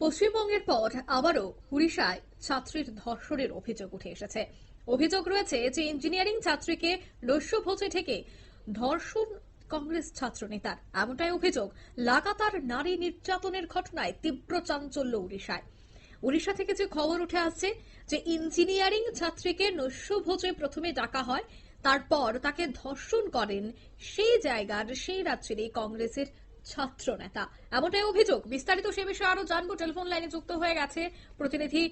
পশ্চিমবঙ্গের পর আবারও উড়িষ্যায় ছাত্রীর ধর্ষণের অভিযোগ উঠে এসেছে। অভিযোগ রয়েছে যে ইঞ্জিনিয়ারিং ছাত্রীকে লস্যভোজে থেকে ধর্ষণ কংগ্রেস ছাত্র নেতার। এমনটাই অভিযোগ লাগাতার নারী নির্যাতনের ঘটনায় তীব্র চাঞ্চল্য উড়িষ্যায়। উড়িষ্যা থেকে যে খবর উঠে আসছে যে ইঞ্জিনিয়ারিং ছাত্রীকে নস্যভোজে প্রথমে ডাকা হয়, তারপর তাকে ধর্ষণ করেন সেই জায়গার, সেই রাজ্যেরই কংগ্রেসের ছাত্র নেতা এমনটাই অভিযোগ। বিস্তারিত সে বিষয়ে আরও জানব। টেলিফোন লাইনে যুক্ত হয়ে গেছে প্রতিনিধি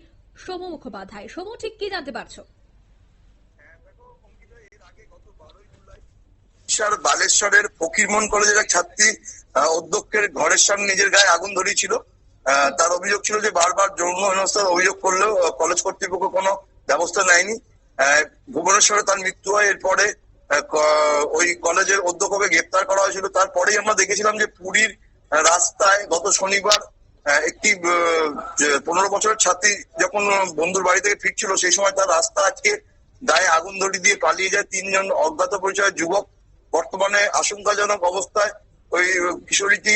সোম মুখোপাধ্যায়। সোম, ঠিক কি জানতে পারছ? বালেশ্বরের কলেজের এক ছাত্রী অধ্যক্ষের ঘরের সামনে নিজের গায়ে আগুন ধরিয়েছিল। তার অভিযোগ ছিল যে বারবার যৌন হেনস্থার অভিযোগ করলেও কলেজ কর্তৃপক্ষ কোনো ব্যবস্থা নেয়নি। ভুবনেশ্বরে তার মৃত্যু হয় এরপরে ওই কলেজের অধ্যক্ষকে গ্রেপ্তার করা হয়েছিল। তারপরেই আমরা দেখেছিলাম যে পুরীর রাস্তায় গত শনিবার একটি পনেরো বছরের ছাত্রী যখন বন্ধুর বাড়ি থেকে ফিরছিল, সেই সময় তার রাস্তা আজকে গায়ে আগুন ধরিয়ে দিয়ে পালিয়ে যায় তিনজন অজ্ঞাত পরিচয় যুবক। বর্তমানে আশঙ্কাজনক অবস্থায় ওই কিশোরীটি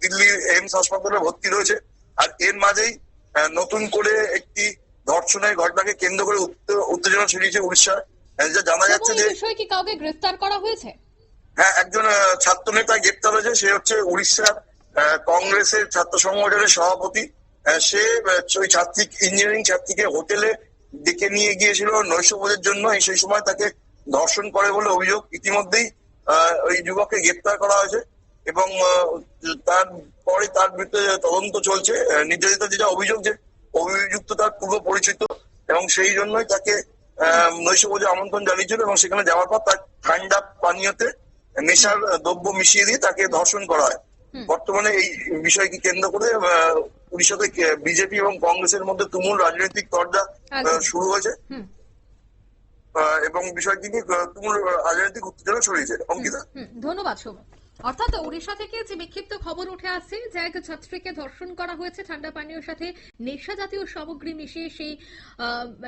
দিল্লির এইমস হাসপাতালে ভর্তি রয়েছে। আর এর মাঝেই নতুন করে একটি ধর্ষণের ঘটনাকে কেন্দ্র করে উত্তে- উত্তেজনা ছড়িয়েছে উড়িষ্যায়। জানা যাচ্ছে যে বিষয়ে কি কাউকে গ্রেফতার করা হয়েছে? হ্যাঁ একজন ছাত্র নেতা গ্রেপ্তার হয়েছে সে হচ্ছে উড়িষ্যার কংগ্রেসের ছাত্র সংগঠনের সভাপতি। সে ওই ছাত্রী ইঞ্জিনিয়ারিং ছাত্রীকে হোটেলে ডেকে নিয়ে গিয়েছিল নৈশভোজের জন্য সেই সময় তাকে ধর্ষণ করে বলে অভিযোগ। ইতিমধ্যেই ওই যুবককে গ্রেপ্তার করা হয়েছে এবং আহ, তারপরে তার বিরুদ্ধে তদন্ত চলছে। নির্যাতিত যেটা অভিযোগ যে অভিযুক্ত তার পূর্ব পরিচিত এবং সেই জন্যই তাকে নৈশভোজে আমন্ত্রণ জানিয়েছিল এবং সেখানে যাওয়ার পর তার ঠান্ডা পানীয়তে নেশার দ্রব্য মিশিয়ে দিয়ে তাকে ধর্ষণ করা হয়। বর্তমানে এই বিষয়কে কেন্দ্র করে উড়িষ্যাতে বিজেপি এবং কংগ্রেসের মধ্যে তুমুল রাজনৈতিক তরজা আহ, শুরু হয়েছে। এবং বিষয়টি নিয়ে তুমুল রাজনৈতিক উত্তেজনা ছড়িয়েছে। অঙ্কিতা? ধন্যবাদ অর্থাৎ উড়িষ্যা থেকে যে বিক্ষিপ্ত খবর উঠে আসছে, যে এক ছাত্রীকে ধর্ষণ করা হয়েছে, ঠান্ডা পানীয় সাথে নেশা জাতীয় সামগ্রী মিশিয়ে সেই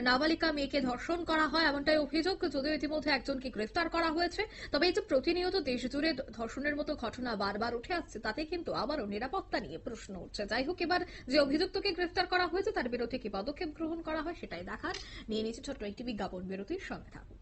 নাবালিকা মেয়েকে ধর্ষণ করা হয় এমনটাই অভিযোগ, যদিও ইতিমধ্যে একজনকে গ্রেফতার করা হয়েছে। তবে এই যে প্রতিনিয়ত দেশ জুড়ে ধর্ষণের মতো ঘটনা বারবার উঠে আসছে, তাতে কিন্তু আবারও নিরাপত্তা নিয়ে প্রশ্ন উঠছে। যাই হোক, এবার যে অভিযুক্তকে গ্রেফতার করা হয়েছে, তার বিরুদ্ধে কি পদক্ষেপ গ্রহণ করা হয় সেটাই দেখার। নিয়ে নিচ্ছে ছোট্ট একটি বিজ্ঞাপন বিরতির সঙ্গে থাকুন।